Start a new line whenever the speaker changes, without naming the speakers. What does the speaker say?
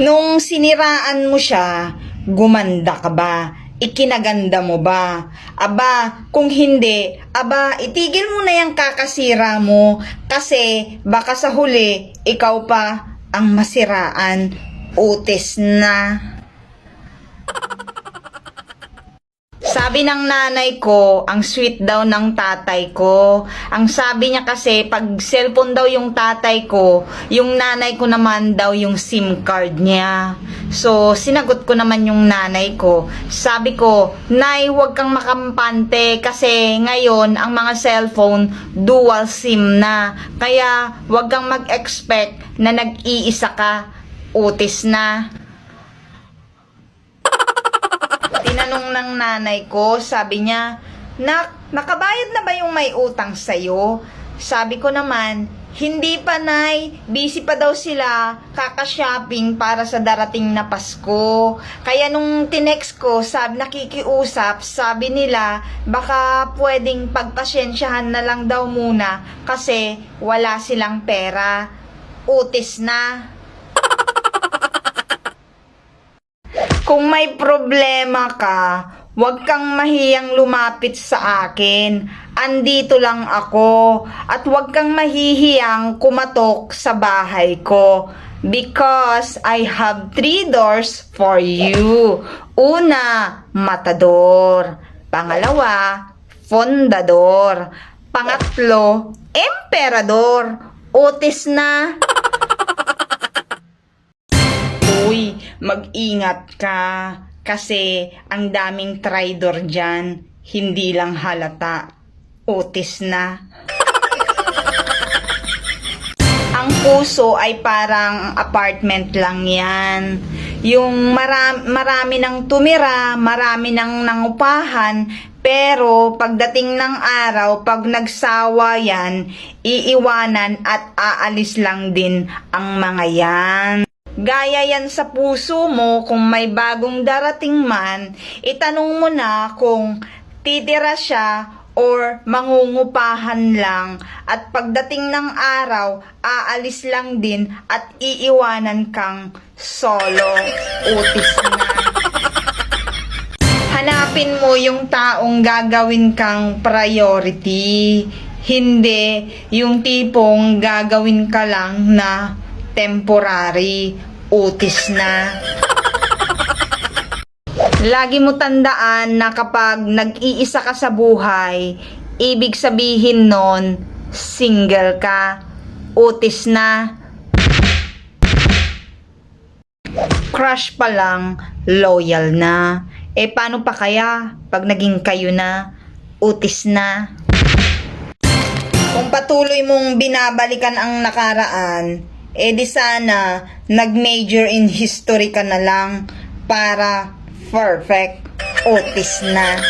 Nung siniraan mo siya, gumanda ka ba? Ikinaganda mo ba? Aba, kung hindi, aba, itigil mo na yung kakasira mo kasi baka sa huli, ikaw pa ang masiraan. Utis na. Sabi ng nanay ko, ang sweet daw ng tatay ko. Ang sabi niya kasi, pag cellphone daw yung tatay ko, yung nanay ko naman daw yung SIM card niya. So, sinagot ko naman yung nanay ko. Sabi ko, Nay, huwag kang makampante kasi ngayon ang mga cellphone dual SIM na. Kaya, huwag kang mag-expect na nag-iisa ka. Utis na. Ng nanay ko, sabi niya, Nak, nakabayad na ba yung may utang sa'yo? Sabi ko naman, hindi pa nay, busy pa daw sila kaka-shopping para sa darating na Pasko. Kaya nung tinext ko, sabi nakikiusap, sabi nila baka pwedeng pagpasensyahan na lang daw muna kasi wala silang pera. Utis na. Kung may problema ka, huwag kang mahiyang lumapit sa akin. Andito lang ako. At huwag kang mahihiyang kumatok sa bahay ko. Because I have three doors for you. Una, matador. Pangalawa, fondador. Pangatlo, emperador. Otis na. Mag-ingat ka. Kasi ang daming traidor dyan. Hindi lang halata. Utis na. ang puso ay parang apartment lang yan. Yung marami, marami ng tumira, marami ng nangupahan, pero pagdating ng araw, pag nagsawa yan, iiwanan at aalis lang din ang mga yan. Gaya yan sa puso mo kung may bagong darating man, itanong mo na kung titira siya or mangungupahan lang at pagdating ng araw, aalis lang din at iiwanan kang solo. Utis na. Hanapin mo yung taong gagawin kang priority. Hindi yung tipong gagawin ka lang na temporary. Utis na. Lagi mo tandaan na kapag nag-iisa ka sa buhay, ibig sabihin nun, single ka, utis na, crush pa lang, loyal na. Eh paano pa kaya pag naging kayo na, utis na? Kung patuloy mong binabalikan ang nakaraan, eh di sana nag-major in history ka na lang para perfect utis na.